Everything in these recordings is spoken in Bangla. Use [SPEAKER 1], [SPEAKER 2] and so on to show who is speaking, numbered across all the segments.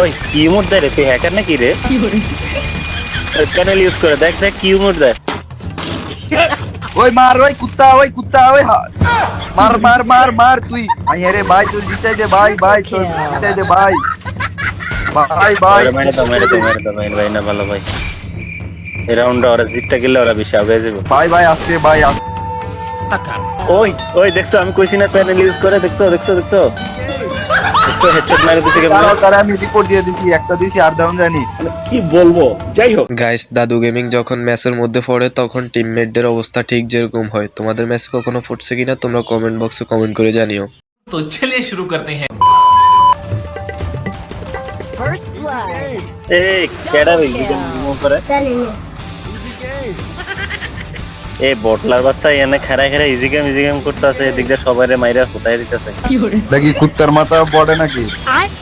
[SPEAKER 1] ওই কি ইমোট দেয় রে? তুই হ্যাকার নাকি রে? চ্যানেল ইউজ করে? দেখ দেখ কি ইমোট দেয়।
[SPEAKER 2] ওই মার ওই কুত্তা ওই কুত্তা ওই মার মার মার মার তুই। আই আরে ভাই তুই জিতাই দে ভাই ভাই তুই জিতাই দে ভাই। ভাই ভাই।
[SPEAKER 1] মেরে দাও মেরে দাও মেরে দাও ভাই না ভালো ভাই। এই রাউন্ডে ওরা জিততে গেলে ওরা বেশি আগে যাবে।
[SPEAKER 2] ভাই ভাই আসছে ভাই আসছে
[SPEAKER 1] ওই ওই দেখছ আমি কইছি না প্যানেল ইউজ করে দেখছ দেখছ দেখছ।
[SPEAKER 2] মানে
[SPEAKER 3] কি বলব? যাই হোক।
[SPEAKER 4] গাইস দাদু গেমিং যখন ম্যাচের মধ্যে পড়ে তখন টিমমেটদের অবস্থা ঠিক যেরকম হয়। তোমাদের ম্যাচ কখনো পড়ছে কিনা তোমরা কমেন্ট বক্সে কমেন্ট করে জানিও।
[SPEAKER 5] তো চলে শুরু
[SPEAKER 6] করতে হ্যাঁ।
[SPEAKER 1] এই কেডা রে করে। এই বটলার বাচ্চা এনে খেরা খেরা ইজি গেম ইজি গেম করতেছে এদিক দিয়ে সবাই মাইরা কোথায় দিতেছে।
[SPEAKER 2] দেখি কুত্তার মাথা বড়ে নাকি?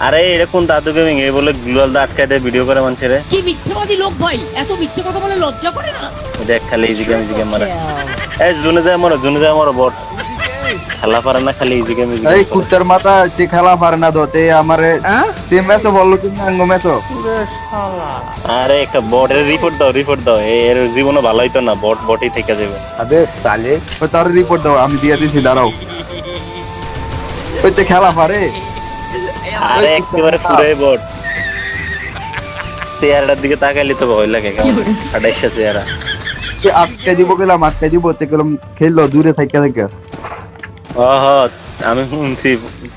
[SPEAKER 1] আরে? এরকম দাদু গেমিং এই বলে গ্লোয়াল দা আটকায় দেয় ভিডিও করে মানুষের।
[SPEAKER 7] কি মিথ্যাবাদী লোক ভাই? এত মিথ্যে কথা বলে লজ্জা করে না।
[SPEAKER 1] দেখ খালি ইজি গেম ইজি গেম মারা। এই জুনে যায় মরো জুনে যায় মরো বট। খেলা পারে না খালি ইজি
[SPEAKER 2] এই কুত্তার মাথা তে খেলা পারে না দতে আমারে তে মেতো বলল তুমি আঙ্গ
[SPEAKER 1] আরে একটা বটের রিপোর্ট দাও রিপোর্ট দাও। এর জীবনও ভালো হইতো না বট বটই থেকে যাবে।
[SPEAKER 2] ওই তার রিপোর্ট দাও আমি দিয়ে দিছি দাঁড়াও। ওই তে খেলা পারে।
[SPEAKER 1] আরে একেবারে পুরোই বট চেয়ারটার দিকে তাকাইলে তো ভয় লাগে কেমন? আড়াইশো চেয়ারা
[SPEAKER 2] আটকে দিব গেলাম আটকে দিব তে গেলাম খেললো দূরে থেকে থেকে
[SPEAKER 1] আমি শুনছি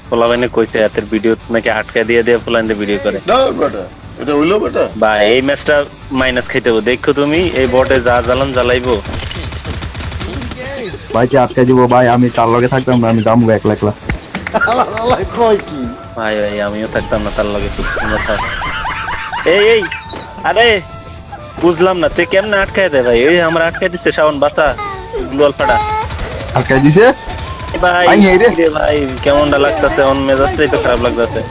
[SPEAKER 1] পোলাবাইনে কইছে এতের ভিডিও নাকি আটকা দিয়ে দিয়ে পোলাইনে ভিডিও করে।
[SPEAKER 3] এটা হইল বেটা।
[SPEAKER 1] বা এই ম্যাচটা মাইনাস খাইতে হবে। দেখো তুমি এই বটে যা জ্বালান জ্বালাইবো।
[SPEAKER 2] ভাইকে আটকে দিব? ভাই আমি তার লগে থাকতাম না আমি দাম একলা একলা।
[SPEAKER 1] ভাই ভাই আমিও থাকতাম না তার লগে এই এই আরে বুঝলাম না তুই কেমনে আটকায় দে ভাই? এই আমার আটকায় দিচ্ছে শাওন বাসা গোল ফাটা।
[SPEAKER 2] আটকে দিছে?
[SPEAKER 1] ভাই
[SPEAKER 2] ভাই, এই রে।
[SPEAKER 1] রে ভাই কেমনটা লাগতাছে? অন মেজাজটাই তো খারাপ লাগতাছে।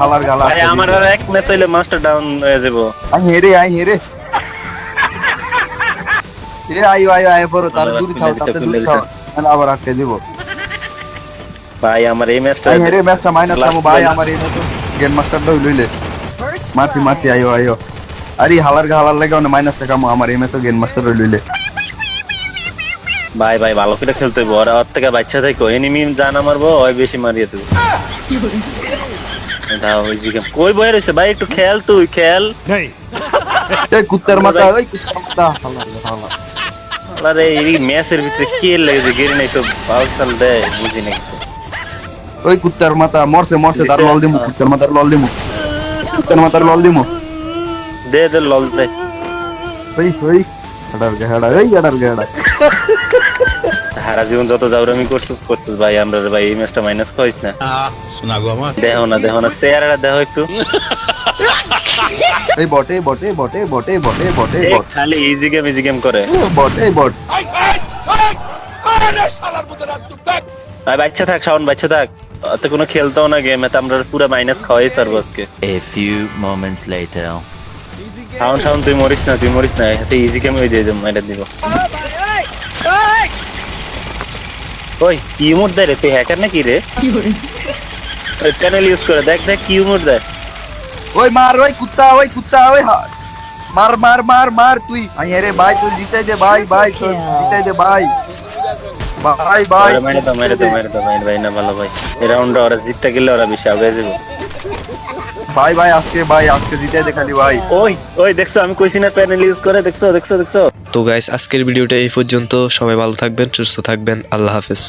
[SPEAKER 2] হালার গালা
[SPEAKER 1] ভাই আমার আর এক ম্যাচ হইলে মাস্টার ডাউন হয়ে যাব।
[SPEAKER 2] আই হেরে আই হেরে এ আই আই আই পড়ো তার
[SPEAKER 1] আবার
[SPEAKER 2] দূরে
[SPEAKER 1] খুলে
[SPEAKER 2] থাও তাতে দূরে থাও। আমি আবার আটকে দিব।
[SPEAKER 1] ভাই আমার এই ম্যাচটা
[SPEAKER 2] আই হেরে ম্যাচটা মাইনাস থামো ভাই আমার এই ম্যাচ গেম মাস্টার দই লইলে মারছি মারছি আইও আইও। আরে হালার গা হালার লাগে অনেক মাইনাস টাকা আমার এই ম্যাচ গেম মাস্টার লইলে
[SPEAKER 1] ভাই ভাই ভালো করে খেলতে হইব। ওরা ওর থেকে বাচ্চা থেকে। এনিমি জানা মারবো ওই বেশি মারিয়ে দেবো। কই বয়ে রয়েছে ভাই একটু খেল তুই খেল।
[SPEAKER 2] এই কুত্তার মাথা ওই কুত্তার মাথা।
[SPEAKER 1] আরে এই ম্যাচের ভিতরে কে লেগেছে গেরি নাই তো বাল চাল দেয় বুঝি নাই।
[SPEAKER 2] ওই কুত্তার মাথা মরছে মরছে তার লল দিমু কুত্তার মাথার লল দিমু। কুত্তার মাথার লল দিমু।
[SPEAKER 1] দে দে লল দে।
[SPEAKER 2] ওই ওই। হাডার গা হাডা এই হাডার গা হাডা
[SPEAKER 1] সারা জীবন যত জাউরামি করছিস করছিস ভাই আমরা ভাই এই ম্যাচটা মাইনাস করিস না।
[SPEAKER 3] শোনা গো আমার
[SPEAKER 1] দেখো না দেখো না চেহারাটা দেখো একটু।
[SPEAKER 2] এই বটে বটে বটে বটে বটে বটে বট।
[SPEAKER 1] খালি ইজি গেম ইজি গেম করে।
[SPEAKER 2] বটে বট।
[SPEAKER 1] ভাই বাচ্চা থাক শাওন বাচ্চা থাক। অত কোনো খেলতেও না গেম এতে আমরা পুরো মাইনাস খাওয়াই সারবো আজকে
[SPEAKER 8] A few moments later.
[SPEAKER 1] Shaon Shaon তুই মরিস না তুই মরিস না হাতে ইজি গেম ওই দিয়ে মাইরা দিব। ওই কি দেয় রে তুই হ্যাকার নাকি রে? ওই চ্যানেল ইউজ করে দেখ দেখ কি দেয়।
[SPEAKER 2] ওই মার ওই কুত্তা ওই কুত্তা ওই মার মার মার মার তুই। আই আরে ভাই তুই জিতাই দে ভাই ভাই তুই জিতাই দে ভাই। ভাই ভাই।
[SPEAKER 1] মেরে দাও মেরে দাও মেরে দাও ভাই না ভালো ভাই। এই রাউন্ডে ওরা জিততে গেলে ওরা বেশি আগে যাবে।
[SPEAKER 2] ভাই ভাই আজকে ভাই আজকে জিতাই দেখালি ভাই।
[SPEAKER 1] ওই ওই দেখছ আমি কইছি না প্যানেল ইউজ করে দেখছ দেখছ দেখছ।
[SPEAKER 4] তো গাইস আজকের ভিডিওটা এই পর্যন্ত। সবাই ভালো থাকবেন সুস্থ থাকবেন। আল্লাহ হাফেজ।